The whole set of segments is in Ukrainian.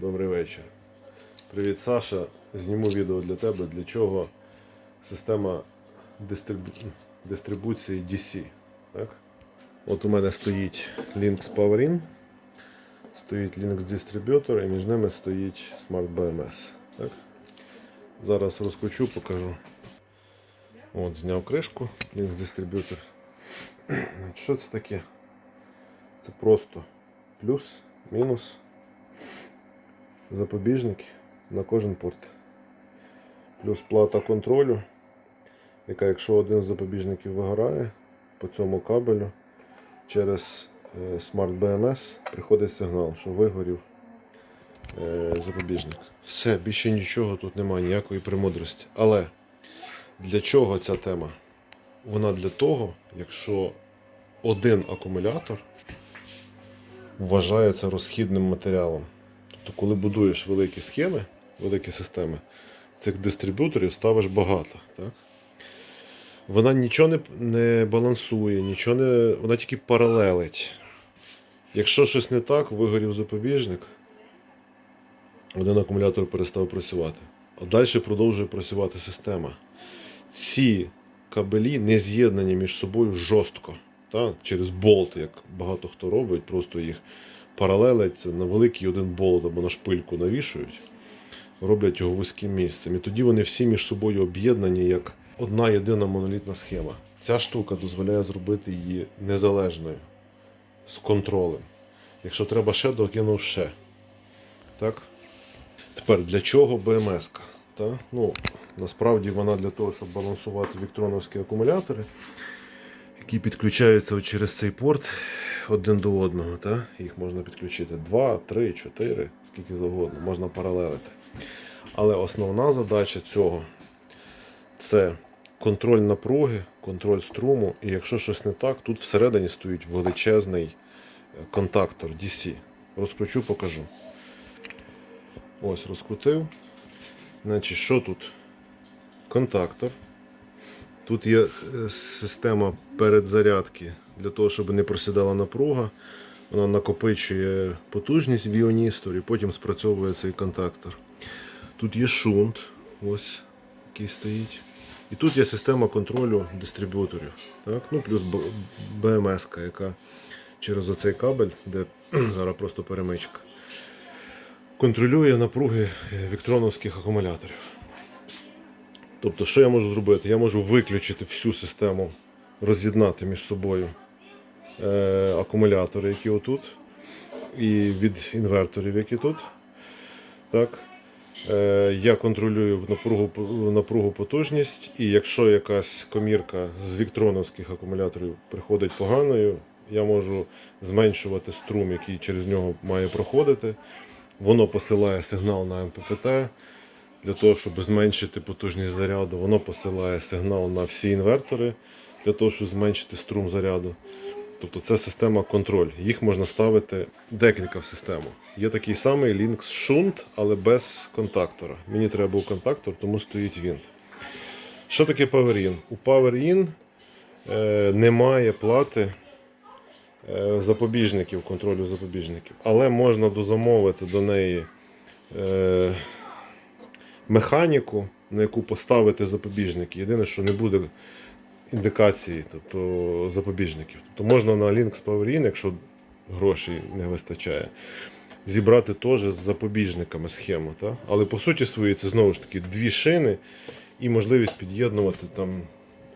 Добрий вечір. Привіт, Саша. Зніму відео для тебе, для чого система дистрибу... дистрибуції DC. Так? От у мене стоїть Lynx PowerIn, стоїть Linux Distributor і між ними стоїть Smart BMS. Так? Зараз розкручу, покажу. От, зняв кришку Linux Distributor. Що це таке? Це просто плюс, мінус, запобіжники на кожен порт. Плюс плата контролю, яка, якщо один з запобіжників вигорає, по цьому кабелю через е, Smart BMS приходить сигнал, що вигорів е, запобіжник. Все, більше нічого тут немає, ніякої премудрості. Але для чого ця тема? Вона для того, якщо один акумулятор вважається розхідним матеріалом. Тобто, коли будуєш великі схеми, великі системи, цих дистриб'юторів ставиш багато. Так? Вона нічого не, не балансує, нічого не, вона тільки паралелить. Якщо щось не так, вигорів запобіжник, один акумулятор перестав працювати. А далі продовжує працювати система. Ці кабелі не з'єднані між собою жорстко. Та? Через болт, як багато хто робить, просто їх паралелять на великий один болт або на шпильку навішують, роблять його вузьким місцем. І тоді вони всі між собою об'єднані як одна єдина монолітна схема. Ця штука дозволяє зробити її незалежною, з контролем. Якщо треба ще, докинув ще. Так? Тепер для чого БМС? Ну, насправді вона для того, щоб балансувати віктроновські акумулятори, які підключаються через цей порт один до одного. Та? Їх можна підключити 2, 3, 4, скільки завгодно, можна паралелити. Але основна задача цього це контроль напруги, контроль струму. І якщо щось не так, тут всередині стоїть величезний е, контактор DC. Розкручу, покажу. Ось розкрутив. Значить, що тут? Контактор. Тут є е, система передзарядки для того, щоб не просідала напруга. Вона накопичує потужність в іоністорі, потім спрацьовує цей контактор. Тут є шунт, ось який стоїть. І тут є система контролю дистриб'юторів. Так? Ну, плюс БМС, яка через оцей кабель, де зараз просто перемичка, контролює напруги віктроновських акумуляторів. Тобто, що я можу зробити? Я можу виключити всю систему, роз'єднати між собою е, акумулятори, які отут, і від інверторів, які тут. Так. Е, я контролюю напругу, напругу потужність, і якщо якась комірка з віктроновських акумуляторів приходить поганою, я можу зменшувати струм, який через нього має проходити. Воно посилає сигнал на МППТ для того, щоб зменшити потужність заряду. Воно посилає сигнал на всі інвертори для того, щоб зменшити струм заряду. Тобто це система контроль. Їх можна ставити декілька в систему. Є такий самий Lynx Shunt, але без контактора. Мені треба був контактор, тому стоїть він. Що таке PowerIn? У PowerIn е, немає плати е, запобіжників, контролю запобіжників, але можна дозамовити до неї е, механіку, на яку поставити запобіжники. Єдине, що не буде індикації, тобто запобіжників. Тобто можна на Lynx PowerIn, якщо грошей не вистачає, зібрати теж з запобіжниками схему. Та? Але по суті своїй це знову ж таки дві шини і можливість під'єднувати там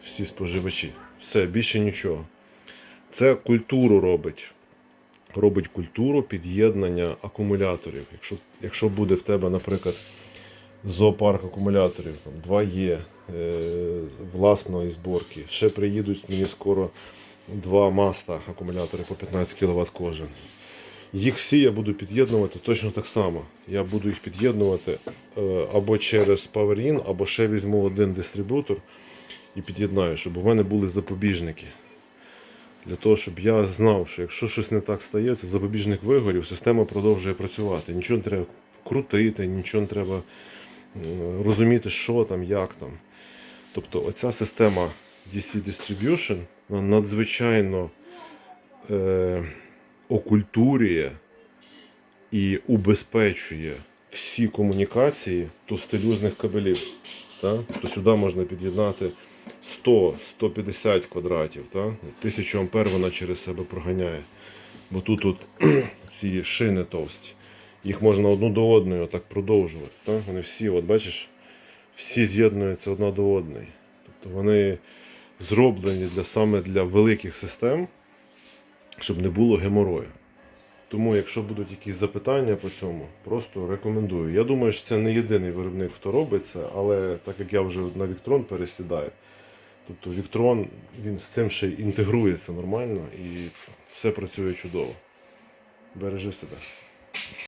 всі споживачі. Все, більше нічого. Це культуру робить. Робить культуру під'єднання акумуляторів. Якщо, якщо буде в тебе, наприклад, зоопарк акумуляторів, там, 2Е е, власної зборки. Ще приїдуть мені скоро два маста акумулятори по 15 кВт кожен. Їх всі я буду під'єднувати точно так само. Я буду їх під'єднувати е, або через PowerIn, або ще візьму один дистрибутор і під'єднаю, щоб у мене були запобіжники. Для того, щоб я знав, що якщо щось не так стається, запобіжник вигорів, система продовжує працювати. Нічого не треба крутити, нічого не треба розуміти, що там, як там. Тобто оця система DC Distribution надзвичайно е, окультурює і убезпечує всі комунікації товстелюзних кабелів. Та? То сюди можна під'єднати 100-150 квадратів. Та? 1000 ампер вона через себе проганяє. Бо тут, тут ці шини товсті. Їх можна одну до одної так продовжувати. Та? Вони всі, от бачиш, всі з'єднуються одна до одної. Тобто вони зроблені для, саме для великих систем, щоб не було геморою. Тому, якщо будуть якісь запитання по цьому, просто рекомендую. Я думаю, що це не єдиний виробник, хто робить це, але так як я вже на Віктрон пересідаю, тобто Віктрон він з цим ще й інтегрується нормально і все працює чудово. Бережи себе.